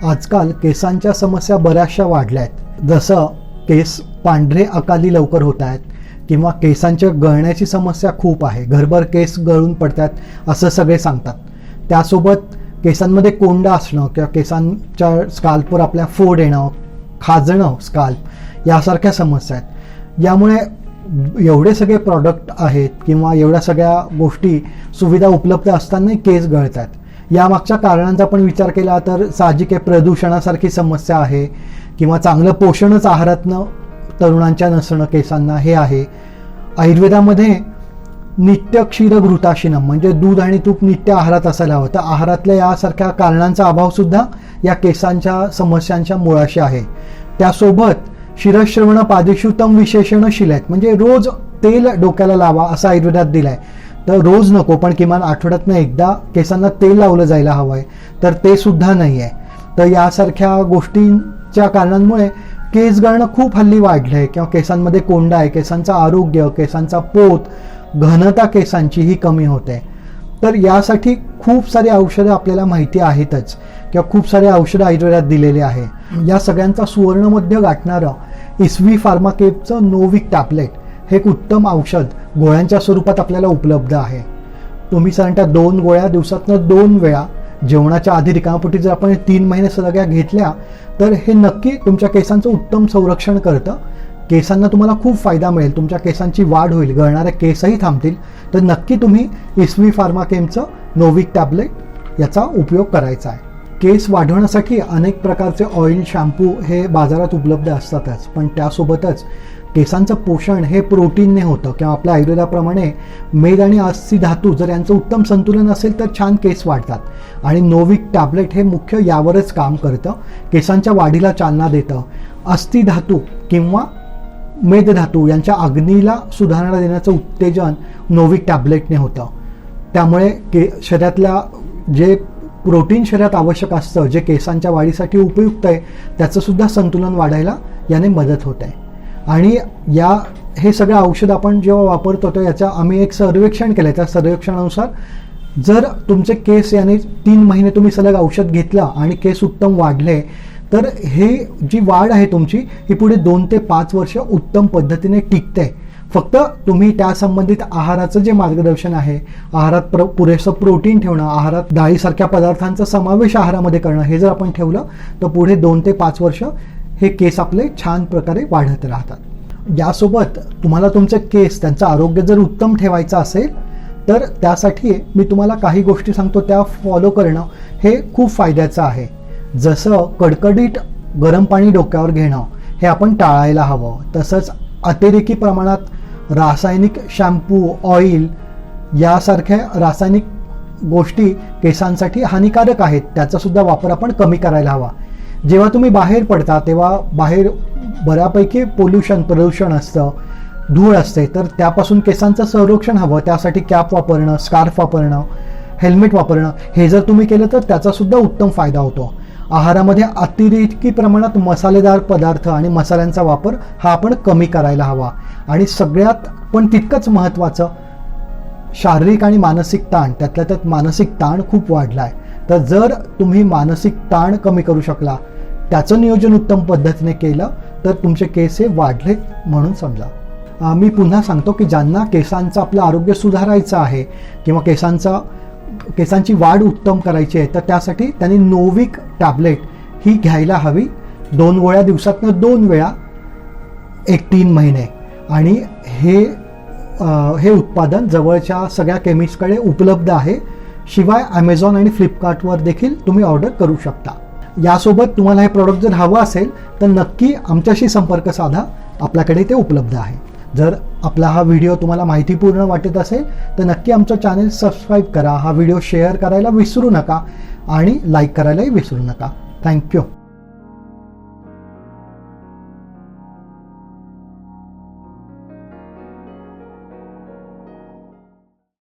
आजकाल केसांच्या समस्या बऱ्याचशा वाढल्या आहेत जसं केस पांढरे अकाली लवकर होत आहेत किंवा केसांच्या गळण्याची समस्या खूप आहे. घरभर केस गळून पडतात असं सगळे सांगतात. त्यासोबत केसांमध्ये कोंडा असणं किंवा केसांच्या स्काल्पवर आपल्या फोड येणं खाजणं स्काल्प यासारख्या समस्या आहेत. यामुळे एवढे सगळे प्रॉडक्ट आहेत किंवा एवढ्या सगळ्या गोष्टी सुविधा उपलब्ध असतानाही केस गळतात यामागच्या कारणांचा पण विचार केला तर साहजिक आहे प्रदूषणासारखी समस्या आहे किंवा चांगलं पोषणच आहारातनं तरुणांच्या नसणं केसांना हे आहे. आयुर्वेदामध्ये नित्य क्षीर घृताशिनम म्हणजे दूध आणि तूप नित्य आहारात असायला हवं. तर आहारातल्या यासारख्या कारणांचा अभावसुद्धा या केसांच्या समस्यांच्या मुळाशी आहे. त्यासोबत शिरश्रवण पादिशुतम विशेषण आहेत. म्हणजे रोज तेल डोक्याला लावा असं आयुर्वेदात दिलाय. तर रोज नको पण किमान आठवड्यातनं एकदा केसांना तेल लावलं जायला हवं आहे तर ते सुद्धा नाही आहे तर यासारख्या गोष्टींच्या कारणांमुळे केस गळणं खूप हल्ली वाढलं आहे किंवा केसांमध्ये कोंडा आहे केसांचं आरोग्य केसांचा पोत घनता केसांची ही कमी होते. तर यासाठी खूप सारी औषधं आपल्याला माहिती आहेतच. किंवा खूप सारे औषधं आयुर्वेदात दिलेले आहे. या सगळ्यांचा सुवर्णमध्य गाठणारं इसवी फार्माकेपचं नोविक टॅबलेट हे एक उत्तम औषध गोळ्यांच्या स्वरूपात आपल्याला उपलब्ध आहे. तुम्ही साधारणतः दोन गोळ्या दिवसातनं दोन वेळा जेवणाच्या आधी रिकामापोटी जर आपण तीन महिने सगळ्या घेतल्या तर हे नक्की तुमच्या केसांचं उत्तम संरक्षण करतं. केसांना तुम्हाला खूप फायदा मिळेल. तुमच्या केसांची वाढ होईल. गळणारे केसही थांबतील. तर नक्की तुम्ही इस्वी फार्माकेमचं नोविक टॅबलेट याचा उपयोग करायचा आहे. केस वाढवण्यासाठी अनेक प्रकारचे ऑइल शॅम्पू हे बाजारात उपलब्ध असतातच. पण त्यासोबतच केसांचं पोषण हे प्रोटीनने होतं. किंवा आपल्या आयुर्वेदाप्रमाणे मेद आणि अस्थी धातू जर यांचं उत्तम संतुलन असेल तर छान केस वाढतात. आणि नोविक टॅबलेट हे मुख्य यावरच काम करतं. केसांच्या वाढीला चालना देतं. अस्थी धातू किंवा मेदधातू यांच्या अग्नीला सुधारणा देण्याचं उत्तेजन नोविक टॅबलेटने होतं. त्यामुळे के शरीरातल्या जे प्रोटीन शरीरात आवश्यक असतं जे केसांच्या वाढीसाठी उपयुक्त आहे त्याचंसुद्धा संतुलन वाढायला याने मदत होत. आहे आणि या हे सगळं औषध आपण जेव्हा वापरतो तर याचं आम्ही एक सर्वेक्षण केलं. त्या सर्वेक्षणानुसार जर तुमचे केस याने तीन महिने तुम्ही सलग औषध घेतलं आणि केस उत्तम वाढले तर हे जी वाढ आहे तुमची ही पुढे दोन ते पाच वर्ष उत्तम पद्धतीने टिकते. फक्त तुम्ही त्या संबंधित आहाराचं जे मार्गदर्शन आहे आहारात प्र पुरेसं प्रोटीन ठेवणं आहारात डाळीसारख्या पदार्थांचा समावेश आहारामध्ये करणं हे जर आपण ठेवलं तर पुढे दोन ते पाच वर्ष हे केस आपले छान प्रकारे वाढत राहतात. यासोबत तुम्हाला तुमचे केस त्यांचं आरोग्य जर उत्तम ठेवायचं असेल तर त्यासाठी मी तुम्हाला काही गोष्टी सांगतो. त्या फॉलो करणं हे खूप फायद्याचं आहे. जसं कडकडीत गरम पाणी डोक्यावर घेणं हे आपण टाळायला हवं. तसंच अतिरेकी प्रमाणात रासायनिक शॅम्पू ऑइल यासारख्या रासायनिक गोष्टी केसांसाठी हानिकारक आहेत. त्याचासुद्धा वापर आपण कमी करायला हवा. जेव्हा तुम्ही बाहेर पडता तेव्हा बाहेर बऱ्यापैकी पोल्युशन प्रदूषण असतं धूळ असते. तर त्यापासून केसांचं संरक्षण हवं. त्यासाठी कॅप वापरणं स्कार्फ वापरणं हेल्मेट वापरणं हे जर तुम्ही केलं तर त्याचासुद्धा उत्तम फायदा होतो. आहारामध्ये अतिरेकी प्रमाणात मसालेदार पदार्थ आणि मसाल्यांचा वापर हा आपण कमी करायला हवा. आणि सगळ्यात पण तितकंच महत्त्वाचं शारीरिक आणि मानसिक ताण. त्यातल्या त्यात मानसिक ताण खूप वाढला आहे तर जर तुम्ही मानसिक ताण कमी करू शकला त्याचं नियोजन उत्तम पद्धतीने केलं तर तुमचे केस हे वाढले म्हणून समजा. मी पुन्हा सांगतो की ज्यांना केसांचं आपलं आरोग्य सुधारायचं आहे किंवा केसांचा केसांची वाढ उत्तम करायची आहे तर त्यासाठी त्यांनी नोविक टॅबलेट ही घ्यायला हवी. दोन गोळ्या दिवसातनं दोन वेळा एक तीन महिने. आणि हे हे उत्पादन जवळच्या सगळ्या केमिस्टकडे उपलब्ध आहे. शिवाय ॲमेझॉन आणि फ्लिपकार्टवर देखील तुम्ही ऑर्डर करू शकता. यासोबत तुम्हाला हे प्रॉडक्ट जर हवं असेल तर नक्की आमच्याशी संपर्क साधा. आपल्याकडे ते उपलब्ध आहे. जर आपला हा व्हिडिओ तुम्हाला माहितीपूर्ण वाटत असेल तर नक्की आमचं चॅनेल सबस्क्राईब करा. हा व्हिडिओ शेअर करायला विसरू नका आणि लाईक करायलाही विसरू नका. थँक्यू